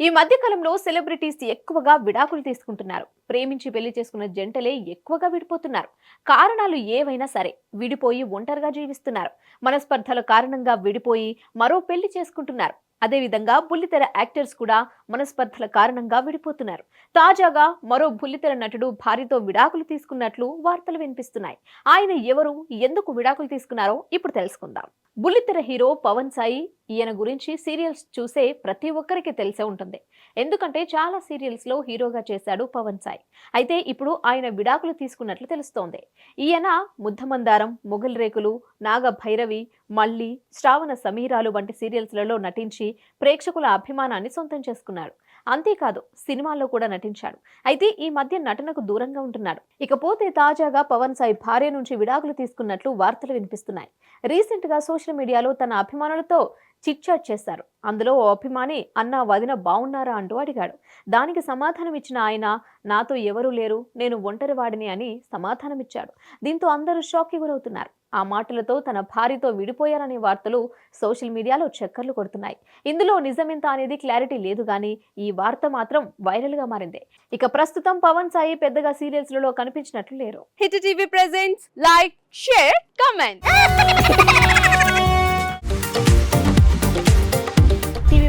ఈ మధ్య కాలంలో సెలబ్రిటీస్ ఎక్కువగా విడాకులు తీసుకుంటున్నారు. ప్రేమించి పెళ్ళి చేసుకున్న జంటలే ఎక్కువగా విడిపోతున్నారు. కారణాలు ఏవైనా సరే విడిపోయి ఒంటరిగా జీవిస్తున్నారు. మనస్పర్ధల కారణంగా విడిపోయి మరో పెళ్ళి చేసుకుంటున్నారు. అదేవిధంగా బుల్లితెర యాక్టర్స్ కూడా మనస్పర్ధల కారణంగా విడిపోతున్నారు. తాజాగా మరో బుల్లితెర నటుడు భార్యతో విడాకులు తీసుకున్నట్లు వార్తలు వినిపిస్తున్నాయి. ఆయన ఎవరు ఎందుకు విడాకులు తీసుకున్నారో ఇప్పుడు తెలుసుకుందాం. బుల్లితెర హీరో పవన్ సాయి ఈయన గురించి సీరియల్స్ చూసే ప్రతి ఒక్కరికి తెలిసే ఉంటుంది. ఎందుకంటే చాలా సీరియల్స్లో హీరోగా చేశాడు పవన్ సాయి. అయితే ఇప్పుడు ఆయన విడాకులు తీసుకున్నట్లు తెలుస్తోంది. ఈయన ముద్దమందారం మొగల్ రేకులు నాగ భైరవి మళ్ళీ శ్రావణ సమీరాలు వంటి సీరియల్స్లలో నటించి ప్రేక్షకుల అభిమానాన్ని సొంతం చేసుకున్నాడు. అంతేకాదు సినిమాల్లో కూడా నటించాడు. అయితే ఈ మధ్య నటనకు దూరంగా ఉంటున్నాడు. ఇకపోతే తాజాగా పవన్ సాయి భార్య నుంచి విడాకులు తీసుకున్నట్లు వార్తలు వినిపిస్తున్నాయి. రీసెంట్గా సోషల్ మీడియాలో తన అభిమానులతో చిట్ చాట్ చేశారు. అందులో ఓ అభిమాని అన్న వదిన బాగున్నారా అంటూ అడిగాడు. దానికి సమాధానం ఇచ్చిన ఆయన నాతో ఎవరూ లేరు నేను ఒంటరివాడిని అని సమాధానమిచ్చాడు దీంతో అందరూ షాక్కి గురవుతున్నారు. ఆ మాటలతో తన భార్యతో విడిపోయారనే వార్తలు సోషల్ మీడియాలో చక్కర్లు కొడుతున్నాయి. ఇందులో నిజమెంత అనేది క్లారిటీ లేదు కానీ ఈ వార్త మాత్రం వైరల్గా మారింది. ఇక ప్రస్తుతం పవన్ సాయి పెద్దగా సీరియల్స్లలో కనిపించినట్లు లేరు. Hit TV presents like share comment.